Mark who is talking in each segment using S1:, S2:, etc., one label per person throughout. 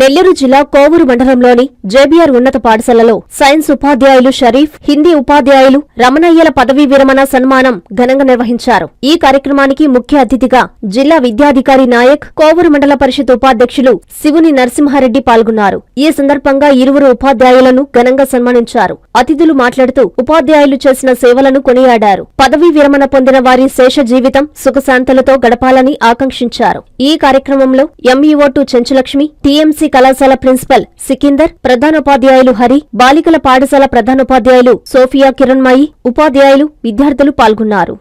S1: నెల్లూరు జిల్లా కోవూరు మండలంలోని జేబీఆర్ ఉన్నత పాఠశాలలో సైన్స్ ఉపాధ్యాయులు షరీఫ్ హిందీ ఉపాధ్యాయులు రమణయ్యల పదవీ విరమణ సన్మానం ఘనంగా నిర్వహించారు. ఈ కార్యక్రమానికి ముఖ్య అతిథిగా జిల్లా విద్యాధికారి నాయక్ కోవూరు మండల పరిషత్ ఉపాధ్యక్షులు శివుని నరసింహారెడ్డి పాల్గొన్నారు. ఈ సందర్భంగా ఇరువురు ఉపాధ్యాయులను ఘనంగా సన్మానించారు. అతిథులు మాట్లాడుతూ ఉపాధ్యాయులు చేసిన సేవలను కొనియాడారు. పదవీ విరమణ పొందిన వారి శేష జీవితం సుఖశాంతులతో గడపాలని ఆకాంక్షించారు. ఈ కార్యక్రమంలో ఎంఈఓ టు చెంచులక్ష్మి టీఎంసీ కళాశాల ప్రిన్సిపల్ సికిందర్ ప్రధానోపాధ్యాయులు హరి బాలికల పాఠశాల ప్రధానోపాధ్యాయులు సోఫియా కిరణ్మయి ఉపాధ్యాయులు విద్యార్థులు పాల్గొన్నారు.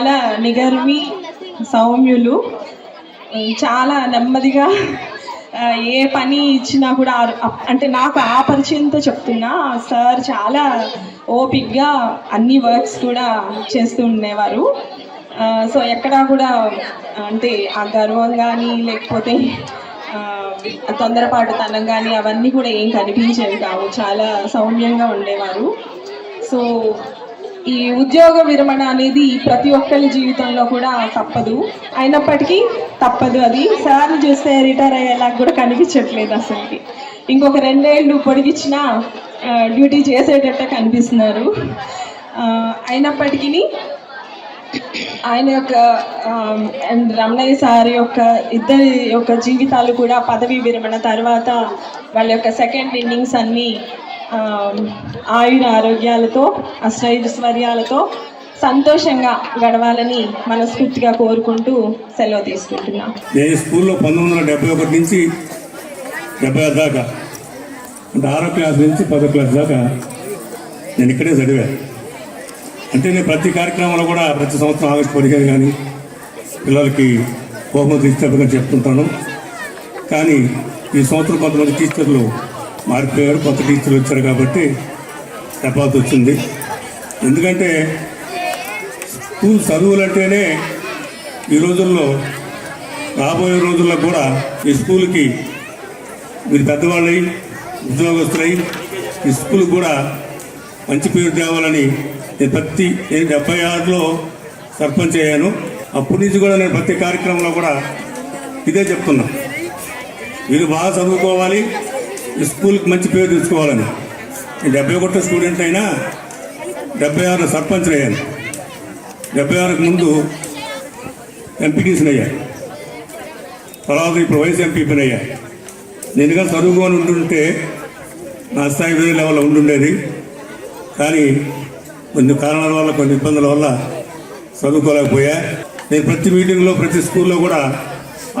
S2: చాలా నిగర్వి సౌమ్యులు. చాలా నెమ్మదిగా ఏ పని ఇచ్చినా కూడా అంటే నాకు ఆ పరిచయంతో చెప్తున్నా సార్ చాలా ఓపిక్గా అన్ని వర్క్స్ కూడా చేస్తూ ఉండేవారు. సో ఎక్కడా కూడా అంటే ఆ గర్వం కానీ లేకపోతే తొందరపాటుతనం కానీ అవన్నీ కూడా ఏం కనిపించేవి. కావు చాలా సౌమ్యంగా ఉండేవారు. సో ఈ ఉద్యోగ విరమణ అనేది ప్రతి ఒక్కరి జీవితంలో కూడా తప్పదు. అయినప్పటికీ తప్పదు అది. సార్లు చూస్తే రిటైర్ అయ్యేలా కూడా కనిపించట్లేదు అసలుకి. ఇంకొక రెండేళ్ళు పొడిగించిన డ్యూటీ చేసేటట్టే కనిపిస్తున్నారు. అయినప్పటికీ ఆయన యొక్క అండ్ రమణయ్య సార్ యొక్క ఇద్దరి యొక్క జీవితాలు కూడా పదవి విరమణ తర్వాత వాళ్ళ యొక్క సెకండ్ ఇన్నింగ్స్ అన్నీ ఆయుర ఆరోగ్యాలతో అష్టైశ్వర్యాలతో సంతోషంగా గడవాలని మనస్ఫూర్తిగా కోరుకుంటూ సెలవు తీసుకుంటున్నాం.
S3: నేను స్కూల్లో పంతొమ్మిది వందల డెబ్బై ఒకటి నుంచి డెబ్బై ఆరు దాకా అంటే ఆరో క్లాస్ నుంచి పదో క్లాస్ దాకా నేను ఇక్కడే చదివాను అంటే నేను ప్రతి కార్యక్రమంలో కూడా ప్రతి సంవత్సరం ఆగస్టు పదిహేను కానీ పిల్లలకి బహుమతి ఇచ్చినట్టుగా చెప్తుంటాను. కానీ ఈ సంవత్సరం కొంతమంది టీచర్లు మారిపోయారు కొత్త టీచర్లు వచ్చారు కాబట్టి తపాత్ వచ్చింది. ఎందుకంటే స్కూల్ చదువులు అంటేనే ఈ రోజుల్లో రాబోయే రోజుల్లో కూడా ఈ స్కూల్కి మీరు పెద్దవాళ్ళై ఉద్యోగస్తులై ఈ స్కూల్ కూడా మంచి పేరు తేవాలని నేను ప్రతి నేను డెబ్బై ఆరులో సర్పంచ్ అయ్యాను. అప్పటి నుంచి కూడా నేను ప్రతి కార్యక్రమంలో కూడా ఇదే చెప్తున్నా. మీరు బాగా చదువుకోవాలి. స్కూల్కి మంచి పేరు తెచ్చుకోవాలని. డెబ్బై ఒకటో స్టూడెంట్ అయినా డెబ్బై ఆరులో సర్పంచ్ అయ్యాను డెబ్బై ఆరుకు ముందు ఎంపీటీసీని అయ్యాను తర్వాత ఇప్పుడు వైస్ ఎంపీపీని అయ్యా నేను చదువుకొని ఉండుంటే నా స్థాయి వేరే లెవెల్లో ఉండుండేది. కానీ కొన్ని కారణాల వల్ల కొన్ని ఇబ్బందుల వల్ల చదువుకోలేకపోయా. నేను ప్రతి మీటింగ్లో ప్రతి స్కూల్లో కూడా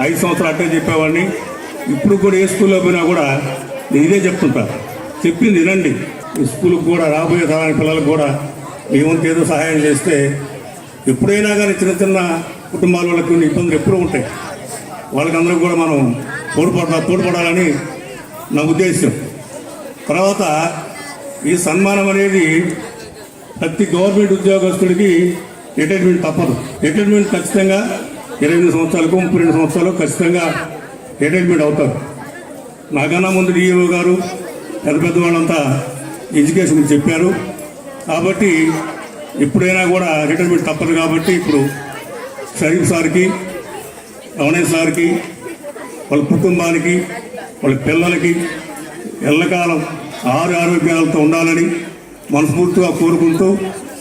S3: ఐదు సంవత్సరాలు అట్టే చెప్పేవాడిని. ఇప్పుడు కూడా ఏ స్కూల్లో పోయినా కూడా నేను ఇదే చెప్తుంటా. చెప్పింది వినండి. ఈ స్కూల్కి కూడా రాబోయే తరాని పిల్లలకు కూడా మీ వంతు ఏదో సహాయం చేస్తే ఎప్పుడైనా కానీ చిన్న చిన్న కుటుంబాల వాళ్ళకి కొన్ని ఇబ్బందులు ఎప్పుడూ ఉంటాయి. వాళ్ళకందరూ కూడా మనం తోడ్పడ తోడ్పడాలని నా ఉద్దేశం తర్వాత ఈ సన్మానం అనేది ప్రతి గవర్నమెంట్ ఉద్యోగస్తుడికి రిటైర్మెంట్ తప్పదు. రిటైర్మెంట్ ఖచ్చితంగా ఇరవై ఎనిమిది సంవత్సరాలకు ముప్పై రెండు సంవత్సరాలు ఖచ్చితంగా రిటైర్మెంట్ అవుతారు. నాకన్నా ముందు డిఈఓ గారు పెద్ద పెద్ద వాళ్ళంతా ఎడ్యుకేషన్ చెప్పారు. కాబట్టి ఎప్పుడైనా కూడా రిటైర్మెంట్ తప్పదు కాబట్టి ఇప్పుడు షరీఫ్ సార్కి రమణయ్య సార్కి వాళ్ళ కుటుంబానికి వాళ్ళ పిల్లలకి ఎల్లకాలం ఆరు ఆరోగ్యాలతో ఉండాలని మనస్ఫూర్తిగా కోరుకుంటూ